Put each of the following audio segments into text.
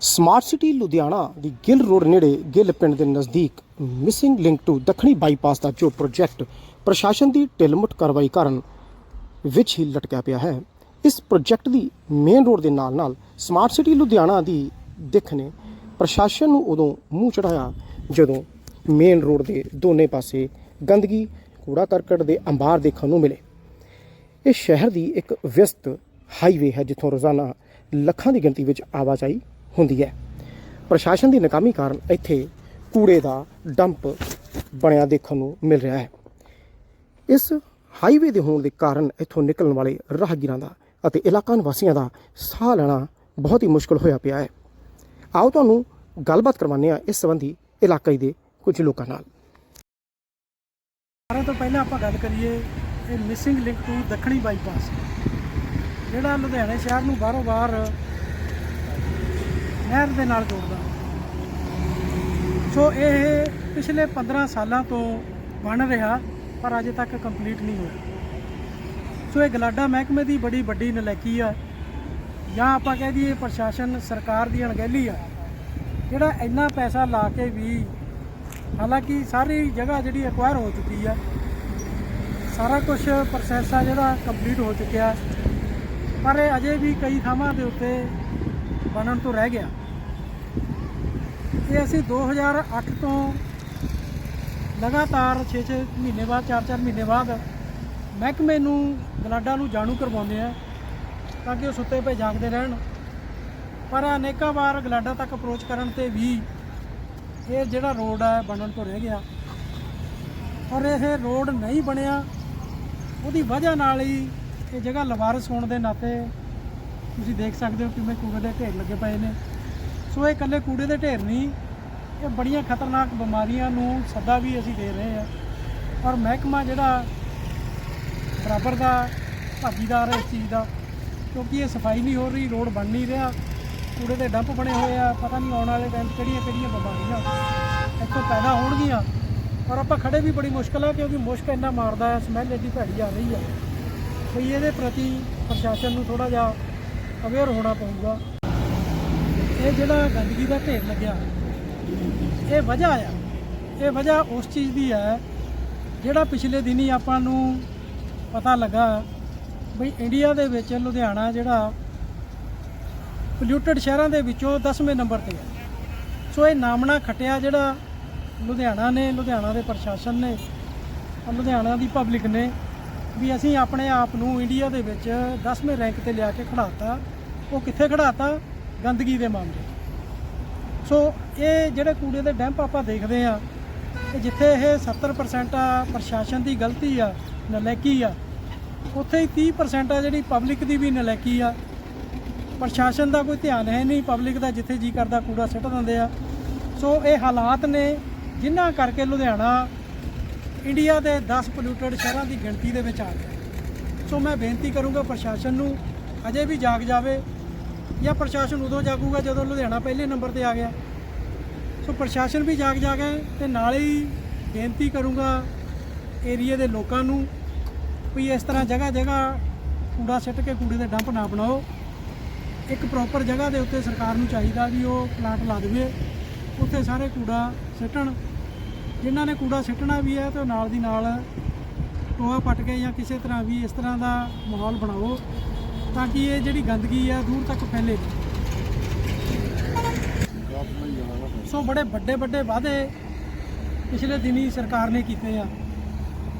Smart city Ludhiana ਦੀ Gill road ਨੇੜੇ ਗਿੱਲ ਪਿੰਡ ਦੇ ਨਜ਼ਦੀਕ ਮਿਸਿੰਗ ਲਿੰਕ ਟੂ ਦੱਖਣੀ ਬਾਈਪਾਸ ਦਾ ਜੋ ਪ੍ਰੋਜੈਕਟ ਪ੍ਰਸ਼ਾਸਨ ਦੀ ਢਿੱਲਮੁੱਠ ਕਾਰਵਾਈ ਕਾਰਨ ਵਿੱਚ ਹੀ ਲਟਕਿਆ ਪਿਆ ਹੈ ਇਸ ਪ੍ਰੋਜੈਕਟ ਦੀ ਮੇਨ ਰੋਡ ਦੇ ਨਾਲ ਨਾਲ ਸਮਾਰਟ ਸਿਟੀ ਲੁਧਿਆਣਾ ਦੀ ਦਿੱਖ ਨੇ ਪ੍ਰਸ਼ਾਸਨ ਨੂੰ ਉਦੋਂ ਮੂੰਹ ਚੜਾਇਆ ਜਦੋਂ ਮੇਨ ਰੋਡ ਦੇ ਦੋਨੇ ਪਾਸੇ ਗੰਦਗੀ ਕੂੜਾ ਕਰਕਟ ਦੇ ਅੰਬਾਰ ਦੇਖਣ ਨੂੰ ਮਿਲੇ ਇਹ ਸ਼ਹਿਰ ਦੀ ਇੱਕ ਵਿਅਸਤ ਹਾਈਵੇ ਹੈ ਜਿੱਥੋਂ ਰੋਜ਼ਾਨਾ ਲੱਖਾਂ ਦੀ ਗਿਣਤੀ ਵਿੱਚ ਆਵਾਜਾਈ ਹੁੰਦੀ ਹੈ। ਪ੍ਰਸ਼ਾਸਨ ਦੀ ਨਾਕਾਮੀ ਕਾਰਨ ਇੱਥੇ ਕੂੜੇ ਦਾ ਡੰਪ ਬਣਿਆ ਦੇਖਣ ਨੂੰ ਮਿਲ ਰਿਹਾ ਹੈ। ਇਸ ਹਾਈਵੇ ਦੇ ਹੋਣ ਦੇ ਕਾਰਨ ਇੱਥੋਂ ਨਿਕਲਣ ਵਾਲੇ ਰਾਹਗੀਰਾਂ ਦਾ ਅਤੇ ਇਲਾਕਾ ਨਿਵਾਸੀਆਂ ਦਾ ਸਾਹ ਲੈਣਾ ਬਹੁਤ ਹੀ ਮੁਸ਼ਕਲ ਹੋਇਆ ਪਿਆ ਹੈ। ਆਓ ਤੁਹਾਨੂੰ ਗੱਲਬਾਤ ਕਰਵਾਉਂਦੇ ਹਾਂ ਇਸ ਸੰਬੰਧੀ ਇਲਾਕੇ ਦੇ ਕੁਝ ਲੋਕਾਂ ਨਾਲ। ਸਾਰਿਆਂ ਤੋਂ ਪਹਿਲਾਂ ਆਪਾਂ ਗੱਲ ਕਰੀਏ ਇਹ ਮਿਸਿੰਗ ਲਿੰਕ ਟੂ ਦੱਖਣੀ ਬਾਈਪਾਸ ਜਿਹੜਾ ਲੁਧਿਆਣੇ ਸ਼ਹਿਰ ਨੂੰ ਬਾਹਰੋਂ ਬਾਹਰ ਨਹਿਰ ਦੇ ਨਾਲ ਜੋੜਦਾ। ਸੋ ਇਹ ਪਿਛਲੇ 15 ਸਾਲਾਂ ਤੋਂ ਬਣ ਰਿਹਾ, ਪਰ ਅਜੇ ਤੱਕ ਕੰਪਲੀਟ ਨਹੀਂ ਹੋਇਆ। ਸੋ ਇਹ ਗਲਾਡਾ ਮਹਿਕਮੇ ਦੀ ਬੜੀ ਵੱਡੀ ਨਲੈਕੀ ਆ। ਜਾਂ ਆਪਾਂ ਕਹਿ ਦਈਏ ਪ੍ਰਸ਼ਾਸਨ ਸਰਕਾਰ ਦੀ ਅਣਗਹਿਲੀ ਆ। ਜਿਹੜਾ ਇੰਨਾ ਪੈਸਾ ਲਾ ਕੇ ਵੀ ਹਾਲਾਂਕਿ ਸਾਰੀ ਜਗ੍ਹਾ ਜਿਹੜੀ ਐਕਵਾਇਰ ਹੋ ਚੁੱਕੀ ਆ, ਸਾਰਾ ਕੁਝ ਪ੍ਰੋਸੈਸ ਆ ਜਿਹੜਾ ਕੰਪਲੀਟ ਹੋ ਚੁੱਕਿਆ। ਪਰ ਇਹ ਅਜੇ ਵੀ ਕਈ ਥਾਵਾਂ ਦੇ ਉੱਤੇ ਬਣਨ ਤੋਂ ਰਹਿ ਗਿਆ। ਇਹ ਅਸੀਂ 2008 ਤੋਂ ਲਗਾਤਾਰ 6-6 ਮਹੀਨੇ ਬਾਅਦ 4-4 ਮਹੀਨੇ ਬਾਅਦ ਮਹਿਕਮੇ ਨੂੰ ਗਲਾਡਾ ਨੂੰ ਜਾਣੂ ਕਰਵਾਉਂਦੇ ਆ ਤਾਂ ਕਿ ਉਹ ਸੁੱਤੇ ਪਏ ਜਾਗਦੇ ਰਹਿਣ। ਪਰ ਅਨੇਕਾਂ ਵਾਰ ਗਲਾਡਾ ਤੱਕ ਅਪਰੋਚ ਕਰਨ ਤੇ ਵੀ ਇਹ ਜਿਹੜਾ ਰੋਡ ਹੈ ਬਣਨ ਤੋਂ ਰਹਿ ਗਿਆ। ਔਰ ਇਹ ਰੋਡ ਨਹੀਂ ਬਣਿਆ, ਉਹਦੀ ਵਜ੍ਹਾ ਨਾਲ ਹੀ ਇਹ ਜਗ੍ਹਾ ਲਵਾਰਸ ਹੋਣ ਦੇ ਨਾਤੇ ਤੁਸੀਂ ਦੇਖ ਸਕਦੇ ਹੋ ਕਿਵੇਂ ਕੂੜੇ ਦੇ ਢੇਰ ਲੱਗੇ ਪਏ ਨੇ। ਸੋ ਇਹ ਇਕੱਲੇ ਕੂੜੇ ਦੇ ਢੇਰ ਨਹੀਂ, ਇਹ ਬੜੀਆਂ ਖਤਰਨਾਕ ਬਿਮਾਰੀਆਂ ਨੂੰ ਸੱਦਾ ਵੀ ਅਸੀਂ ਦੇ ਰਹੇ ਹਾਂ। ਔਰ ਮਹਿਕਮਾ ਜਿਹੜਾ ਬਰਾਬਰ ਦਾ, ਭਾਗੀਦਾਰ ਹੈ ਇਸ ਚੀਜ਼ ਦਾ, ਕਿਉਂਕਿ ਇਹ ਸਫ਼ਾਈ ਨਹੀਂ ਹੋ ਰਹੀ, ਰੋਡ ਬਣ ਨਹੀਂ ਰਿਹਾ, ਕੂੜੇ ਦੇ ਡੰਪ ਬਣੇ ਹੋਏ ਆ, ਪਤਾ ਨਹੀਂ ਆਉਣ ਵਾਲੇ ਟਾਈਮ ਕਿਹੜੀਆਂ ਕਿਹੜੀਆਂ ਬਿਮਾਰੀਆਂ ਇੱਥੋਂ ਪੈਦਾ ਹੋਣਗੀਆਂ। ਔਰ ਆਪਾਂ ਖੜੇ ਵੀ ਬੜੀ ਮੁਸ਼ਕਲ ਆ, ਕਿਉਂਕਿ ਮੁਸ਼ਕ ਇੰਨਾ ਮਾਰਦਾ ਹੈ ਸਮੈਲ ਐਡੀ ਭੈੜੀ ਆ ਰਹੀ ਹੈ ਕੋਈ ਇਹਦੇ ਪ੍ਰਤੀ ਪ੍ਰਸ਼ਾਸਨ ਨੂੰ ਥੋੜਾ ਜਿਹਾ ਅਵੇਅਰ ਹੋਣਾ ਪਊਗਾ। ਇਹ ਜਿਹੜਾ ਗੰਦਗੀ ਦਾ ਢੇਰ ਲੱਗਿਆ, ਇਹ ਵਜ੍ਹਾ ਆ। ਇਹ ਵਜ੍ਹਾ ਉਸ ਚੀਜ਼ ਦੀ ਹੈ, ਜਿਹੜਾ ਪਿਛਲੇ ਦਿਨੀ ਆਪਾਂ ਨੂੰ ਪਤਾ ਲੱਗਾ ਬਈ ਇੰਡੀਆ ਦੇ ਵਿੱਚ, ਲੁਧਿਆਣਾ ਜਿਹੜਾ ਪੋਲਿਊਟਡ ਸ਼ਹਿਰਾਂ ਦੇ ਵਿੱਚੋਂ 10ਵੇਂ ਨੰਬਰ ਤੇ ਹੈ। ਸੋ ਇਹ ਨਾਮਣਾ ਖਟਿਆ ਜਿਹੜਾ ਲੁਧਿਆਣਾ ਨੇ, ਲੁਧਿਆਣਾ ਦੇ ਪ੍ਰਸ਼ਾਸਨ ਨੇ, ਲੁਧਿਆਣਾ ਦੀ ਪਬਲਿਕ ਨੇ ਵੀ ਅਸੀਂ ਆਪਣੇ ਆਪ ਨੂੰ ਇੰਡੀਆ ਦੇ ਵਿੱਚ 10ਵੇਂ ਰੈਂਕ ਤੇ ਲਿਆ ਕੇ ਖੜਾਤਾ। ਉਹ ਕਿੱਥੇ ਖੜਾਤਾ? ਗੰਦਗੀ ਦੇ ਮਾਮਲੇ। ਸੋ ਇਹ ਜਿਹੜੇ ਕੂੜੇ ਦੇ ਡੈਂਪ ਆਪਾਂ ਦੇਖਦੇ ਆ ਜਿੱਥੇ ਇਹ 70% ਆ, ਪ੍ਰਸ਼ਾਸਨ ਦੀ ਗਲਤੀ ਆ ਨਲਾਇਕੀ ਆ, ਉੱਥੇ ਹੀ 30% ਆ ਜਿਹੜੀ ਪਬਲਿਕ ਦੀ ਵੀ ਨਲਾਇਕੀ ਆ। ਪ੍ਰਸ਼ਾਸਨ ਦਾ ਕੋਈ ਧਿਆਨ ਹੈ ਨਹੀਂ ਪਬਲਿਕ ਦਾ ਜਿੱਥੇ ਜੀ ਕਰਦਾ ਕੂੜਾ ਸਿੱਟ ਦਿੰਦੇ ਆ। ਸੋ ਇਹ ਹਾਲਾਤ ਨੇ ਜਿਨ੍ਹਾਂ ਕਰਕੇ ਲੁਧਿਆਣਾ ਇੰਡੀਆ ਦੇ 10 ਪੋਲਿਊਟਡ ਸ਼ਹਿਰਾਂ ਦੀ ਗਿਣਤੀ ਦੇ ਵਿੱਚ ਆ ਗਿਆ। ਸੋ ਮੈਂ ਬੇਨਤੀ ਕਰੂੰਗਾ ਪ੍ਰਸ਼ਾਸਨ ਨੂੰ, ਅਜੇ ਵੀ ਜਾਗ ਜਾਵੇ ਜਾਂ ਪ੍ਰਸ਼ਾਸਨ ਉਦੋਂ ਜਾਗੂਗਾ ਜਦੋਂ ਲੁਧਿਆਣਾ ਪਹਿਲੇ ਨੰਬਰ ਤੇ ਆ ਗਿਆ। ਸੋ ਪ੍ਰਸ਼ਾਸਨ ਵੀ ਜਾਗ ਜਾਗੇ ਤੇ ਨਾਲ ਹੀ ਬੇਨਤੀ ਕਰੂੰਗਾ ਏਰੀਏ ਦੇ ਲੋਕਾਂ ਨੂੰ ਵੀ ਇਸ ਤਰ੍ਹਾਂ ਜਗ੍ਹਾ ਜਗ੍ਹਾ ਕੂੜਾ ਸਿੱਟ ਕੇ ਕੂੜੇ ਦੇ ਡੰਪ ਨਾ ਬਣਾਓ। ਇੱਕ ਪ੍ਰੋਪਰ ਜਗ੍ਹਾ ਦੇ ਉੱਤੇ ਸਰਕਾਰ ਨੂੰ ਚਾਹੀਦਾ ਵੀ ਉਹ ਪਲਾਂਟ ਲਾ ਦੇਵੇ, ਉੱਥੇ ਸਾਰੇ ਕੂੜਾ ਸਿੱਟਣ। ਜਿਨ੍ਹਾਂ ਨੇ ਕੂੜਾ ਸਿੱਟਣਾ ਵੀ ਹੈ ਤੇ ਉਹ ਨਾਲ ਦੀ ਨਾਲ ਟੋਆ ਪੱਟ ਕੇ ਜਾਂ ਕਿਸੇ ਤਰ੍ਹਾਂ ਵੀ ਇਸ ਤਰ੍ਹਾਂ ਦਾ ਮਾਹੌਲ ਬਣਾਓ ਤਾਂ ਕਿ ਇਹ ਜਿਹੜੀ ਗੰਦਗੀ ਹੈ ਦੂਰ ਤੱਕ ਫੈਲੇ। ਸੋ ਬੜੇ ਵੱਡੇ ਵੱਡੇ ਵਾਅਦੇ ਪਿਛਲੇ ਦਿਨੀ ਸਰਕਾਰ ਨੇ ਕੀਤੇ ਆ।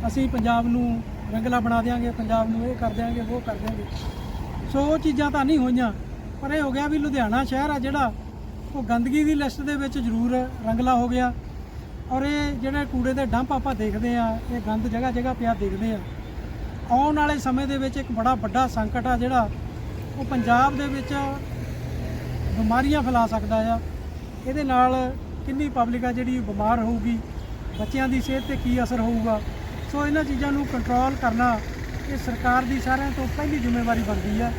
ਅਸੀਂ ਪੰਜਾਬ ਨੂੰ ਰੰਗਲਾ ਬਣਾ ਦੇਵਾਂਗੇ ਪੰਜਾਬ ਨੂੰ ਇਹ ਕਰ ਦੇਵਾਂਗੇ ਉਹ ਕਰ ਦੇਵਾਂਗੇ ਸੋ ਉਹ ਚੀਜ਼ਾਂ ਤਾਂ ਨਹੀਂ ਹੋਈਆਂ, ਪਰ ਇਹ ਹੋ ਗਿਆ ਵੀ ਲੁਧਿਆਣਾ ਸ਼ਹਿਰ ਆ ਜਿਹੜਾ ਉਹ ਗੰਦਗੀ ਦੀ ਲਿਸਟ ਦੇ ਵਿੱਚ ਜ਼ਰੂਰ ਰੰਗਲਾ ਹੋ ਗਿਆ। ਔਰ ਇਹ ਜਿਹੜੇ ਕੂੜੇ ਦੇ ਡੰਪ ਆਪਾਂ ਦੇਖਦੇ ਆ ਇਹ ਗੰਦ ਜਗ੍ਹਾ ਜਗ੍ਹਾ ਪਿਆ ਦੇਖਦੇ ਆ ਆਉਣ ਵਾਲੇ ਸਮੇਂ ਦੇ ਵਿੱਚ ਇੱਕ ਬੜਾ ਵੱਡਾ ਸੰਕਟ ਆ ਜਿਹੜਾ ਉਹ ਪੰਜਾਬ ਦੇ ਵਿੱਚ ਬਿਮਾਰੀਆਂ ਫੈਲਾ ਸਕਦਾ ਆ। ਇਹਦੇ ਨਾਲ ਕਿੰਨੀ ਪਬਲਿਕ ਆ ਜਿਹੜੀ ਬਿਮਾਰ ਹੋਊਗੀ, ਬੱਚਿਆਂ ਦੀ ਸਿਹਤ ਤੇ ਕੀ ਅਸਰ ਹੋਊਗਾ। ਸੋ ਇਹਨਾਂ ਚੀਜ਼ਾਂ ਨੂੰ ਕੰਟਰੋਲ ਕਰਨਾ ਇਹ ਸਰਕਾਰ ਦੀ ਸਾਰਿਆਂ ਤੋਂ ਪਹਿਲੀ ਜ਼ਿੰਮੇਵਾਰੀ ਬਣਦੀ ਆ।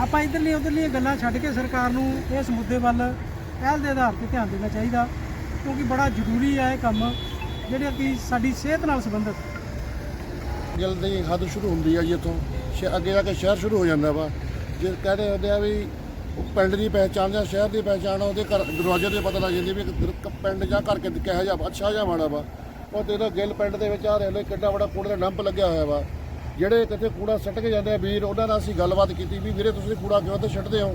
ਆਪਾਂ ਇਧਰਲੀ ਉਧਰਲੀਆਂ ਗੱਲਾਂ ਛੱਡ ਕੇ ਸਰਕਾਰ ਨੂੰ ਇਸ ਮੁੱਦੇ ਵੱਲ ਪਹਿਲ ਦੇ ਆਧਾਰ ਤੇ ਧਿਆਨ ਦੇਣਾ ਚਾਹੀਦਾ। ਕਿਉਂਕਿ ਬੜਾ ਜ਼ਰੂਰੀ ਹੈ ਇਹ ਕੰਮ, ਜਿਹੜਾ ਕਿ ਸਾਡੀ ਸਿਹਤ ਨਾਲ ਸੰਬੰਧਿਤ। ਹੈ। ਦੀ ਹੱਦ ਸ਼ੁਰੂ ਹੁੰਦੀ ਆ ਜੀ ਇੱਥੋਂ। ਸ਼ ਅੱਗੇ ਜਾ ਕੇ ਸ਼ਹਿਰ ਸ਼ੁਰੂ ਹੋ ਜਾਂਦਾ ਵਾ। ਜੇ ਕਹਿੰਦੇ ਹੁੰਦੇ ਆ ਵੀ ਪਿੰਡ ਦੀ ਪਹਿਚਾਣ ਜਾਂ ਸ਼ਹਿਰ ਦੀ ਪਹਿਚਾਣ ਉਹਦੇ ਘਰ ਦਰਵਾਜ਼ੇ ਤੇ ਪਤਾ ਲੱਗ ਜਾਂਦੀ ਵੀ ਇੱਕ ਪਿੰਡ ਜਾਂ ਘਰ ਕਿਹੋ ਜਿਹਾ ਅੱਛਾ ਜਿਹਾ ਮਾੜਾ ਵਾ। ਉਹ ਤੇਰਾ ਗਿੱਲ ਪਿੰਡ ਦੇ ਵਿੱਚ ਆ ਰਹੇ ਹੋ ਕਿੱਡਾ ਵੱਡਾ ਕੂੜੇ ਦਾ ਡੰਪ ਲੱਗਿਆ ਹੋਇਆ ਵਾ। ਜਿਹੜੇ ਕਿਤੇ ਕੂੜਾ ਸੁੱਟ ਕੇ ਜਾਂਦੇ ਆ ਵੀਰ, ਉਹਨਾਂ ਨਾਲ ਅਸੀਂ ਗੱਲਬਾਤ ਕੀਤੀ ਵੀ ਵੀਰੇ ਤੁਸੀਂ ਕੂੜਾ ਕਿਉਂ ਤੇ ਸੁੱਟਦੇ ਹੋ?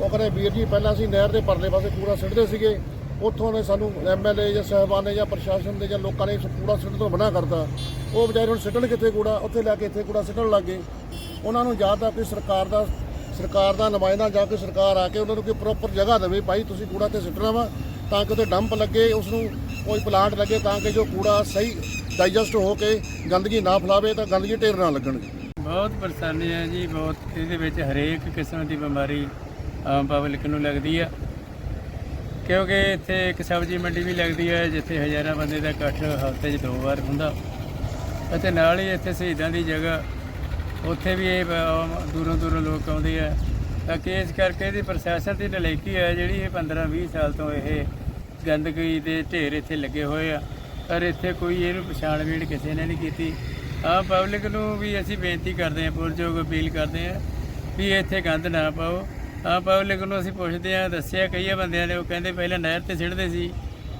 ਉਹ ਕਹਿੰਦੇ, ਵੀਰ ਜੀ, ਪਹਿਲਾਂ ਅਸੀਂ ਨਹਿਰ ਦੇ ਪਰਲੇ ਪਾਸੇ ਕੂੜਾ ਸੁੱਟਦੇ ਸੀਗੇ। ਉੱਥੋਂ ਨੇ ਸਾਨੂੰ ਐਮਐਲਏ ਜਾਂ ਸਾਹਿਬਾਨ ਨੇ ਜਾਂ ਪ੍ਰਸ਼ਾਸਨ ਦੇ ਜਾਂ ਲੋਕਾਂ ਨੇ ਕੂੜਾ ਸੁੱਟਣ ਤੋਂ ਮਨਾ ਕਰਤਾ। ਉਹ ਵਿਚਾਰੇ ਹੁਣ ਸਿੱਟਣ ਕਿੱਥੇ ਕੂੜਾ? ਉੱਥੇ ਲੈ ਕੇ ਇੱਥੇ ਕੂੜਾ ਸਿੱਟਣ ਲੱਗ ਗਏ। ਉਹਨਾਂ ਨੂੰ ਜਾਂ ਤਾਂ ਕੋਈ ਸਰਕਾਰ ਦਾ ਸਰਕਾਰ ਦਾ ਨੁਮਾਇੰਦਾ ਜਾਂ ਕੋਈ ਸਰਕਾਰ ਆ ਕੇ ਉਹਨਾਂ ਨੂੰ ਕੋਈ ਪ੍ਰੋਪਰ ਜਗ੍ਹਾ ਦੇਵੇ। ਭਾਈ, ਤੁਸੀਂ ਕੂੜਾ ਤੇ ਸਿੱਟਣਾ ਵਾ, ਤਾਂ ਕਿ ਉੱਥੇ ਡੰਪ ਲੱਗੇ ਉਸ ਨੂੰ ਕੋਈ ਪਲਾਂਟ ਲੱਗੇ, ਤਾਂ ਕਿ ਜੋ ਕੂੜਾ ਸਹੀ ਡਾਈਜੈਸਟ ਹੋ ਕੇ ਗੰਦਗੀ ਨਾ ਫੈਲਾਵੇ, ਤਾਂ ਗੰਦਗੀ ਢੇਰ ਨਾ ਲੱਗਣ। ਬਹੁਤ ਪਰੇਸ਼ਾਨੀ ਹੈ ਜੀ, ਬਹੁਤ। ਇਹਦੇ ਵਿੱਚ ਹਰੇਕ ਕਿਸਮ ਦੀ ਬਿਮਾਰੀ ਆਮ ਪਬਲਿਕ ਨੂੰ ਲੱਗਦੀ ਆ। ਕਿਉਂਕਿ ਇੱਥੇ ਇੱਕ ਸਬਜ਼ੀ ਮੰਡੀ ਵੀ ਲੱਗਦੀ ਹੈ, ਜਿੱਥੇ ਹਜ਼ਾਰਾਂ ਬੰਦੇ ਦਾ ਇਕੱਠ ਹਫ਼ਤੇ 'ਚ ਦੋ ਵਾਰ ਹੁੰਦਾ। ਅਤੇ ਨਾਲ ਹੀ ਇੱਥੇ ਸ਼ਹੀਦਾਂ ਦੀ ਜਗ੍ਹਾ, ਉੱਥੇ ਵੀ ਇਹ ਦੂਰੋਂ ਦੂਰੋਂ ਲੋਕ ਆਉਂਦੇ ਆ। ਤਾਂ ਕਿ ਇਸ ਕਰਕੇ ਇਹਦੀ ਪ੍ਰਸ਼ਾਸਨ ਦੀ ਨਲਾਇਕੀ ਹੈ, ਜਿਹੜੀ ਇਹ 15 20 ਸਾਲ ਤੋਂ ਇਹ ਗੰਦਗੀ ਦੇ ਢੇਰ ਇੱਥੇ ਲੱਗੇ ਹੋਏ ਆ। ਪਰ ਇੱਥੇ ਕੋਈ ਇਹਨੂੰ ਪਛਾਣ ਵੀੜ ਕਿਸੇ ਨੇ ਨਹੀਂ ਕੀਤੀ। ਆਮ ਪਬਲਿਕ ਨੂੰ ਵੀ ਅਸੀਂ ਬੇਨਤੀ ਕਰਦੇ ਹਾਂ, ਪੁਰਜੋਗ ਅਪੀਲ ਕਰਦੇ ਹਾਂ, ਵੀ ਇੱਥੇ ਗੰਦ ਨਾ ਪਾਓ। ਆਮ ਪਬਲਿਕ ਨੂੰ ਅਸੀਂ ਪੁੱਛਦੇ ਹਾਂ ਦੱਸਿਆ ਕਈ ਬੰਦਿਆਂ ਨੇ ਉਹ ਕਹਿੰਦੇ ਪਹਿਲਾਂ ਨਹਿਰ ਤੇ ਸਿੱਟਦੇ ਸੀ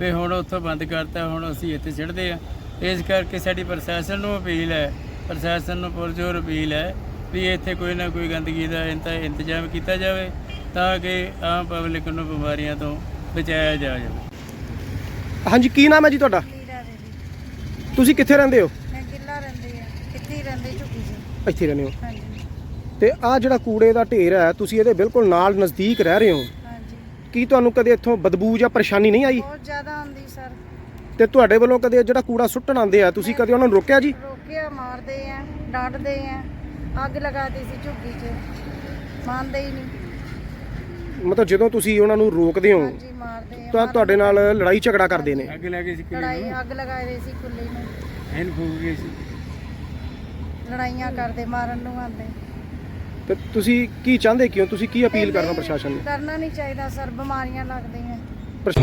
ਵੀ ਹੁਣ ਉੱਥੋਂ ਬੰਦ ਕਰਤਾ ਹੁਣ ਅਸੀਂ ਇੱਥੇ ਸਿੱਟਦੇ ਆ ਇਸ ਕਰਕੇ ਸਾਡੀ ਪ੍ਰਸ਼ਾਸਨ ਨੂੰ ਅਪੀਲ ਹੈ ਪ੍ਰਸ਼ਾਸਨ ਨੂੰ ਪੁਰਜੋਰ ਅਪੀਲ ਹੈ ਵੀ ਇੱਥੇ ਕੋਈ ਨਾ ਕੋਈ ਗੰਦਗੀ ਦਾ ਇੰਤ- ਇੰਤਜ਼ਾਮ ਕੀਤਾ ਜਾਵੇ ਤਾਂ ਕਿ ਆਮ ਪਬਲਿਕ ਨੂੰ ਬਿਮਾਰੀਆਂ ਤੋਂ ਬਚਾਇਆ ਜਾ ਜਾਵੇ। ਹਾਂਜੀ ਕੀ ਨਾਮ ਹੈ ਜੀ ਤੁਹਾਡਾ? ਤੁਸੀਂ ਕਿੱਥੇ ਰਹਿੰਦੇ ਹੋ? ਮੈਂ ਗਿੱਲਾ ਰਹਿੰਦੀ ਆ ਕਿੱਥੇ ਹੀ ਰਹਿੰਦੀ ਝੁੱਗੀ ਜੀ। ਇੱਥੇ ਰਹਿੰਦੇ ਹੋ। ਹਾਂਜੀ। ਤੇ ਆ ਜਿਹੜਾ ਕੂੜੇ ਦਾ ਢੇਰ ਹੈ ਤੁਸੀਂ ਇਹਦੇ ਬਿਲਕੁਲ ਨਾਲ ਨਜ਼ਦੀਕ ਰਹਿ ਰਹੇ ਹੋ। ਹਾਂਜੀ। ਕੀ ਤੁਹਾਨੂੰ ਕਦੇ ਇੱਥੋਂ ਬਦਬੂ ਜਾਂ ਪਰੇਸ਼ਾਨੀ ਨਹੀਂ ਆਈ? ਬਹੁਤ ਜ਼ਿਆਦਾ ਆਉਂਦੀ ਸਰ। ਤੇ ਤੁਹਾਡੇ ਵੱਲੋਂ ਕਦੇ ਜਿਹੜਾ ਕੂੜਾ ਸੁੱਟਣ ਆਉਂਦੇ ਆ ਤੁਸੀਂ ਕਦੇ ਉਹਨਾਂ ਨੂੰ ਰੋਕਿਆ ਜੀ? ਰੋਕਿਆ ਮਾਰਦੇ ਆ ਡਾਂਟਦੇ ਆ ਅੱਗ ਲਗਾਤੀ ਸੀ ਝੁੱਗੀ 'ਚ। ਮੰਨਦੇ ਹੀ ਨਹੀਂ। ਮਤਲਬ ਜਦੋਂ ਤੁਸੀਂ ਉਹਨਾਂ ਨੂੰ ਰੋਕਦੇ ਹੋ ਹਾਂਜੀ ਮਾਰਦੇ ਆ ਤਾਂ ਤੁਹਾਡੇ ਨਾਲ ਲੜਾਈ ਝਗੜਾ ਕਰਦੇ ਨੇ। ਅੱਗ ਲੱਗੀ ਸੀ ਕਿਲੇ ਲੜਾਈ ਨੂੰ। ਅੱਗ ਲਗਾਏ ਦੇ ਸੀ ਕੁੱਲੀ ਨੂੰ। ਇਹਨ ਫੂਕ ਗਈ ਸੀ। ਲੜਾਈਆਂ ਕਰਦੇ ਮਾਰਨ ਨੂੰ ਆਉਂਦੇ। ਤੇ ਤੁਸੀਂ ਕੀ ਚਾਹੁੰਦੇ ਕਿਉਂ ਤੁਸੀਂ ਕੀ ਅਪੀਲ ਕਰਨਾ ਪ੍ਰਸ਼ਾਸਨ ਨੂੰ ਕਰਨਾ ਨਹੀਂ ਚਾਹੀਦਾ ਸਰ ਬਿਮਾਰੀਆਂ ਲੱਗਦੀਆਂ ਪ੍ਰਸ਼-